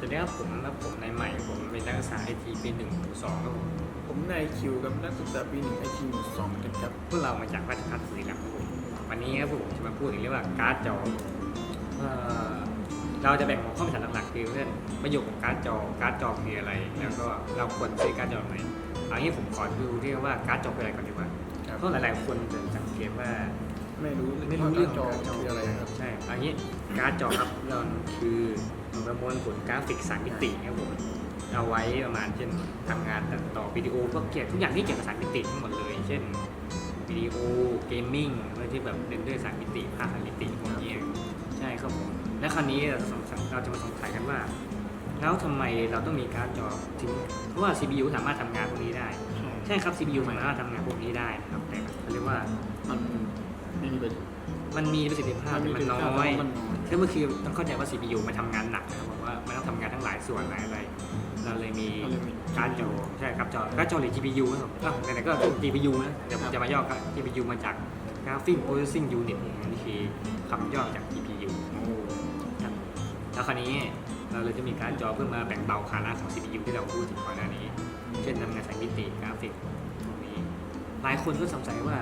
ดีครับผมครับผมนายใหม่ผมเป็นนักศึกษาไอทีปีหนึ่งสองครับผมผมนายคิวกับนักศึกษาปีหนึ่งไอทีสองกันครับพวกเรามาจากราชภัฏบุรีรัมย์ครับผมวันนี้ครับผมจะมาพูดถึงเรื่องว่าการ์ดจอเอ่อเราจะแบ่งหัวข้อสาระหลักๆคือเรื่องประโยชน์ของการ์ดจอการ์ดจอคืออะไร แล้วก็เราควรซื้อการ์ดจอไหนเอางี้ผมขอดูที่ว่าการ์ดจอคืออะไรก่อนดีกว่าครับเพราะหลายๆคนจะสังเกตว่า ไม่รู้ไม่รู้เรื่องจอการ์ดจอคืออะไรครับใช่เอันนี้การ์ดจอครับเราคือประมวลผลกราฟิกสามมิติครับผมเอาไว้ประมาณเช่นทำงานตัดต่อวิดีโอพวกเกี่ยวทุกอย่างที่เกี่ยวกับสามมิติทั้งหมดเลย เช่นวิดีโอเกมมิ่งอะไรที่แบบเล่นด้วยสามมิติภาพสามมิติพวกนี้ใช่ครับผมและคราวนี้เราสงสัยเราจะมาสงสัยกันว่า แล้วทำไมเราต้องมีการ์ดจอถึงเพราะว่า CPU สามารถทำงานพวกนี้ได้ ใช่ครับ CPU มันสามารถทำงานพวกนี้ได้นะครับแต่เขาเรียกว่ามัน ไม่มีประโยชน์ มันมีประสิทธิภาพแต่มันน้อยมันน้อยก็มันคือต้องเข้าใจว่า CPU มันทำงานหนักนะครับผมว่ามันต้องทำงานทั้งหลายส่วนหลายอะไรเราเลยมีเราเลยมีการ์ดจอใช่ครับจอการ์ดจอหรือ GPU นะครับอะไหนๆก็ GPU นะเดี๋ยวผมจะมาย่อครับ GPU มาจาก Graphic Processing Unit นี่คือคำย่อจาก GPU โอ้ครับแล้วคราวนี้เราเลยจะมีการ์ดจอเพื่อมาแบ่งเบาภาระของ CPU ที่เราพูดถึงก่อนหน้านี้ เช่นทำงานสายมิติกราฟิกพวกนี้ หลายคนก็สงสัยว่า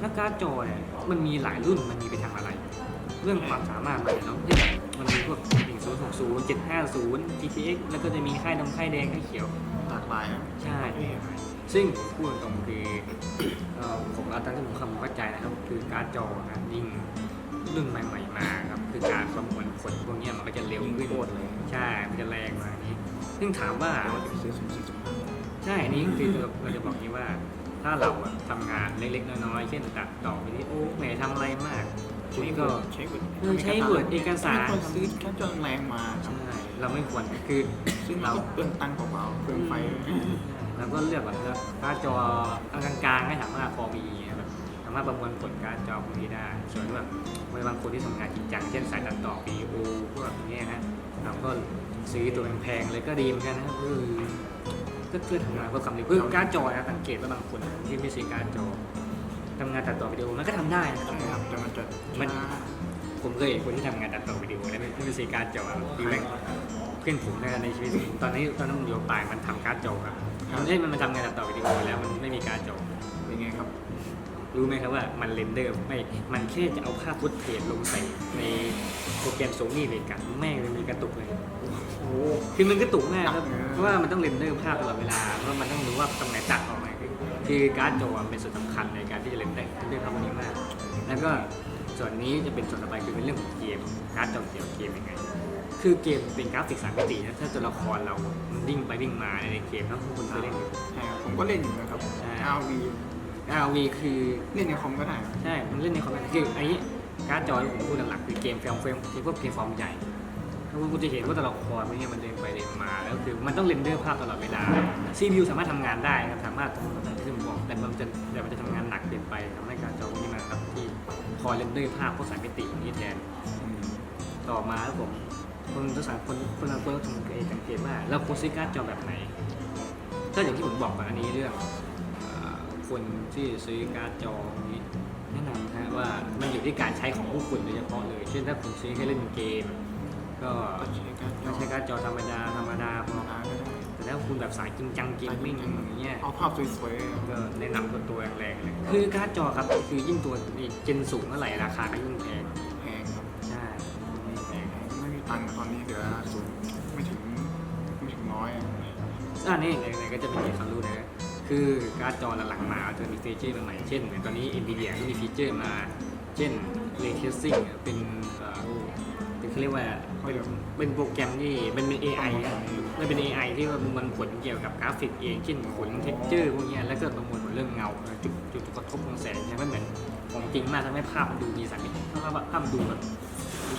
แล้วการ์ดจอเนี่ยมันมีหลายรุ่นมันมีไปทำอะไร เรื่องความสามารถมันเนาะที่แบบมันมีพวก1060 750 GTX แล้วก็จะมีค่ายดำค่ายแดงค่ายเขียวหลากหลายครับใช่ ซึ่งผมพูดตรงๆคือเอ่อผมเอาตามที่ผมความเข้าใจนะครับ คือการ์ดจอนะยิ่งรุ่นใหม่ ๆ มาครับ คือการประมวลผลพวกเนี้ยมันก็จะเร็วยิ่งขึ้นโคตรเลยใช่ มันจะแรงกว่านี้ ซึ่งถามว่าเราจะไปซื้อสูงสี่จุดห้าใช่ อันนี้คือเราจะบอกนี้ว่า ถ้าเราอะทำงานเล็กๆ น้อยๆ เช่นตัดต่อวิดีโอไม่ได้ทำอะไรมากคุณก็ใช้ Word เออใช้ Word เอกสารไม่ควรซื้อแค่จอแรงมาครับใช่เราไม่ควรคือซึ่งเราก็เปลืองตังค์เปล่าๆเปลืองไฟเราก็เลือกแบบการ์ดจอกลางๆให้สามารถพอมีแบบสามารถประมวลผลการ์ดจอพวกนี้ได้ ส่วนแบบบางคนที่ทำงานจริงจังเช่นสายตัดต่อวิดีโอพวกเนี้ยนะเราก็ซื้อตัวแพงๆเลยก็ดีเหมือนกันนะคือก็เพื่อทำงานเพื่อความเร็วเพื่อการ์ดจอนะสังเกตว่าบางคน ที่ไม่ซื้อการ์ดจอทำงานตัดต่อวิดีโอมันก็ทำได้นะใช่ครับ แต่มันจะมันช้าผมเคยเห็นคนที่ทำงานตัดต่อวิดีโอแล้วไม่ไม่ซื้อการ์ดจอดีแม่งเพื่อนผมในในชีวิตตอนนี้ตอนนั้นผมอยู่ปลายมันทำการ์ดจอครับมันเอ้ยมันมาทำงานตัดต่อวิดีโอแล้วมันไม่มีการ์ดจอเป็นไงครับ รู้ไหมครับว่ามันเรนเดอร์ไม่ มันแค่จะเอาภาพฟุตเทจลงใส่ในโปรแกรมโซนี่เลยกันแม่งมันมีกระตุกเลย โอ้ คือมันกระตุกมากครับเออเพราะว่ามันต้องเรนเดอร์ภาพตลอดเวลา เพราะมันต้องรู้ว่าตรงไหนตัดออกไหน คือคือการ์ดจอเป็นส่วนสำคัญในการที่จะเรนเดอร์เรื่องคำนี้มาก แล้วก็ส่วนนี้จะเป็นส่วนต่อไปคือเป็นเรื่องของเกม การ์ดจอเกี่ยวกับเกมยังไง คือเกมเป็นกราฟิกสามมิตินะถ้าตัวละครเรามันวิ่งไปวิ่งมาในเกมเนอะทุกคนเคยเล่นอยู่ใช่ครับผมก็เล่นอยู่นะครับใช่ RV RV คือเล่นในคอมก็ได้ครับใช่ มันเล่นในคอมพิวเตอร์คืออันนี้การ์ดจอที่ผมพูดหลักๆคือเกมเฟรมเฟรมที่พวกเกมฟอร์มใหญ่ถ้า คุณจะเห็นว่าตัวละครมันเนี่ยมันเดินไปเดินมาแล้วคือมันต้องเรนเดอร์ภาพตลอดเวลา CPU สามารถทำงานได้นะครับสามารถทำงานที่ผมบอกแต่มันจะแต่มันจะทำงานหนักเกินไปทำให้การจอพวกนี้มันครับที่คอยเรนเดอร์ภาพพวกสามมิติพวกนี้แทนต่อมาครับผมคนทุกสามคนคนละคนต้องสังเกตสังเกตว่าเราควรซื้อการ์ดจอแบบไหนก็อย่างที่ผมบอกไปอันนี้เรื่องคนที่ซื้อการ์ดจอนี้แนะนำนะฮะว่ามันอยู่ที่การใช้ของผู้คุณโดยเฉพาะเลย เช่นถ้าคุณซื้อแค่เล่นเกม ก็ก็ใช้การ์ดจก็อใช้การ์ดจอธรรมดาธรรมดาพอธรรมดาก็ได้แต่ถ้าคุณแบบสายจริงจังเกมมิ่งอย่างเงี้ยเอาภาพสวยๆก็แนะนำตัวตัวแรงๆเลยคือการ์ดจอครับคือยิ่งตัวเจนสูงเมื่อไหร่ราคาก็ยิ่งแพงแพงครับใช่ยิ่งแพงไม่มีตังค์ตอนนี้เหลือศูนย์ไม่ถึงไม่ถึงร้อยอะอ่านี่ไหนๆก็จะเป็นเกมความรู้นะคือการ์ดจอหลังๆมาจะมีฟีเจอร์ใหม่ๆเช่นเหมือนตอนนี้ NVIDIA ก็มีฟีเจอร์มา เช่น Ray Tracing อะเป็น เขาเรียกว่าเป็นโปรแกรมที่มันเป็น AI อะมันเป็น AI ที่ว่ามันผลเกี่ยวกับกราฟิกเองเช่นผลเท็กเจอร์พวกเนี้ยแล้วก็ประมวลผลเรื่องเงาจุดจุดกระทบของแสงเนี่ยมันเหมือนของจริงมากทำให้ภาพมันดูมีสัมผัสภาพภาพดูแบบ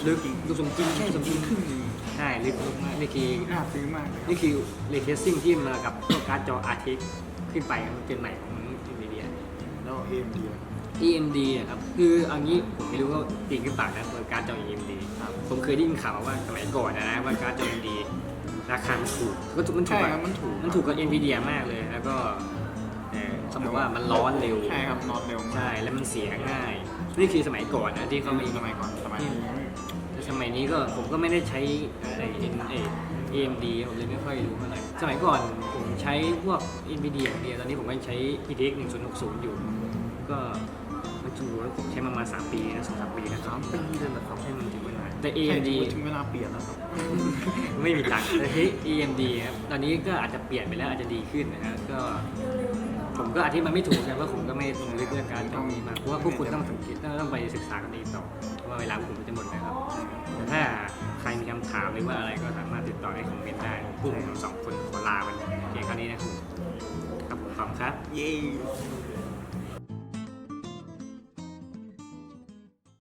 ลึกดูสมจริงใช่สมจริงครึ่งหนึงใช่ลึกมากนี่คือน่าซื้อมากเลยนี่คือ Ray Tracing ที่มากับพวการ์ดจอ RTX ขึ้นไปมันเป็นใหม่ของ NVIDIA แล้ว AMD AMD อะครับคือเอางี้ผมไม่รู้ว่าจริงหรือเปล่านะตัวการ์ดจอ AMD ครับผมเคยได้ยินข่าวมาว่าสมัยก่อนนะนะว่าการ์ดจอ AMD ราคามันถูกก็ถูกมันถูใช่กครัอะบมันถูกมันถูกกับ NVIDIA มากเลยแล้วก็เออเขาบอกว่ามันร้อนเร็ว ใช่ครับนอนเร็วมากใช่แล้วมันเสียง่าย นี่คือสมัยก่อนนะที่เขาก็มีมีสมัยก่อนสมัยนี้แต่สมัยนี้ก็ผมก็ไม่ได้ใช้ไอ้เอ็นเอ AMD ผมเลยไม่ค่อยรู้เท่าไหร่สมัยก่อนผมใช้พวก NVIDIA อย่างเดียวตอนนี้ผมก็ยังใช้ GTX 1060 อยู่ ก็มันถือว่า ผมใช้มาประมาณ3ปีนะสองสามปีนะครัสาบมปีเลยเหรอครับใช่มันถึงเวลา แต่แค่ AMD ถึงเวลาเปลี่ยนแล้วครับ ไม่มีตังค์แต่ที่ AMD ครับตอนนี้ก็อาจจะเปลี่ยนไปแล้วอาจจะดีขึ้นนะครับก็ ผมก็อธิบายไม่ถูกนะว่าผมก็ไม่ลงลึกเรื่องการตรงนี้มากเพราะว่าพวกคุณต้องสังเกตต้องต้องไปศึกษากันเองต่อเพราะว่าเวลาผมจะหมดนะครับแต่ถ้าใครมีคำถามหรือว่าอะไรก็สามารถติดต่อได้คอมเมนต์ได้พวกผมสองคนขอลาไปเพียงเท่านี้นะครับครับผมขอบคุณครับเย้